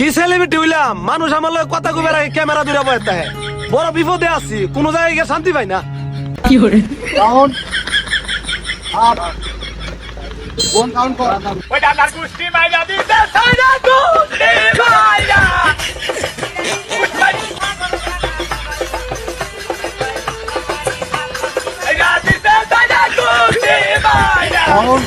কি সেলিব্রিটি হইলাম মানুষ আমার লগে কথা কইবার আগে ক্যামেরা দূরে বয়ে তাহে বড় বিপদে আছি কোন জায়গায় গিয়ে শান্তি পাই না। কাউন্ট আপ কোন কাউন্ট কর ওই মাইরা দিতে সাইরা মাইরা কাউন্ট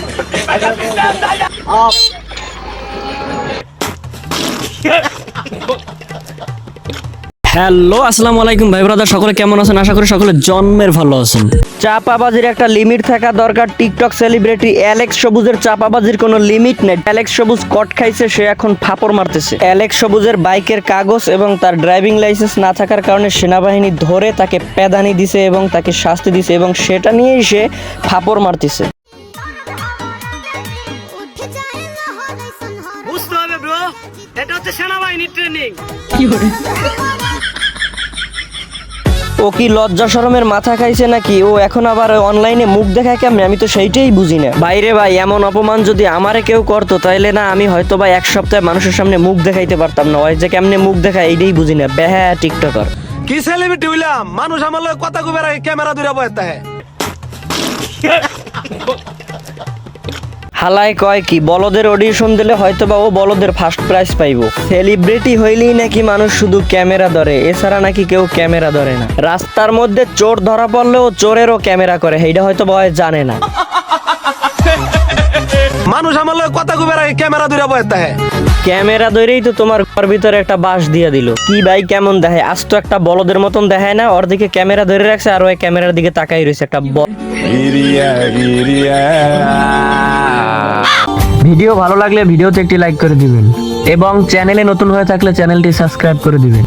হ্যালো, আসসালামু আলাইকুম ভাই ব্রাদার, সকলে কেমন আছেন? আশা করি সকলে জন্মের ভালো আছেন। চাপাবাজির একটা লিমিট থাকা দরকার। টিকটক সেলিব্রিটি অ্যালেক্স সবুজের চাপাবাজির কোনো লিমিট নেই। অ্যালেক্স সবুজ কট খাইছে, সে এখন ফাপড় মারতেছে। অ্যালেক্স সবুজের বাইকের কাগজ এবং তার ড্রাইভিং লাইসেন্স না থাকার কারণে সেনাবাহিনী ধরে তাকে পেদানি দিছে এবং তাকে শাস্তি দিছে এবং সেটা নিয়েই সে ফাপড় মারতেছে। এটা হচ্ছে সেনাবাহিনীর ট্রেনিং ও কি লজ্জা শরমের মাথা খাইছে নাকি? ও এখন আবার অনলাইনে মুখ দেখায় কেমনে? আমি তো সেইটাই বুঝি না। বাইরে ভাই এমন অপমান যদি আমারে কেউ করতো তাইলে না আমি হয়তো বা এক সপ্তাহে মানুষের সামনে মুখ দেখাইতে পারতাম না। ওই যে কেমনে মুখ দেখায় এইটাই বুঝি না। বেহা টিকটকার। কি সেলিব্রিটি হইলাম মানুষ আমার কথা কইবার ক্যামেরা দূরে বয়ে তাহে হালায় কয় কি বলদের অডিশন দিলে হয়তো বা ও বলদের ফার্স্ট প্রাইজ পাইবো। সেলিব্রিটি হইলেই নাকি মানুষ শুধু ক্যামেরা ধরে এছাড়া নাকি কেউ ক্যামেরা ধরে না। রাস্তার মধ্যে চোর ধরা পড়লেও চোরেরও ক্যামেরা করে এইটা হয়তো বা জানে না। মানুষ আমার লগে কথা কইবার আগে ক্যামেরা দূরে বয়ে তাহে ক্যামেরা ধরেই তো তোমার ঘর ভিতরে একটা বাঁশ দিয়ে দিল। কি ভাই কেমন দেখায় আজ তো একটা বলদের মতন দেখায় না ওর দিকে ক্যামেরা ধরে রাখছে আর ওই ক্যামেরার দিকে তাকাই রয়েছে একটা বল ভিডিও ভালো লাগলে ভিডিওতে একটি লাইক করে দিবেন। এবং চ্যানেলে নতুন হয়ে থাকলে চ্যানেলটি সাবস্ক্রাইব করে দিবেন।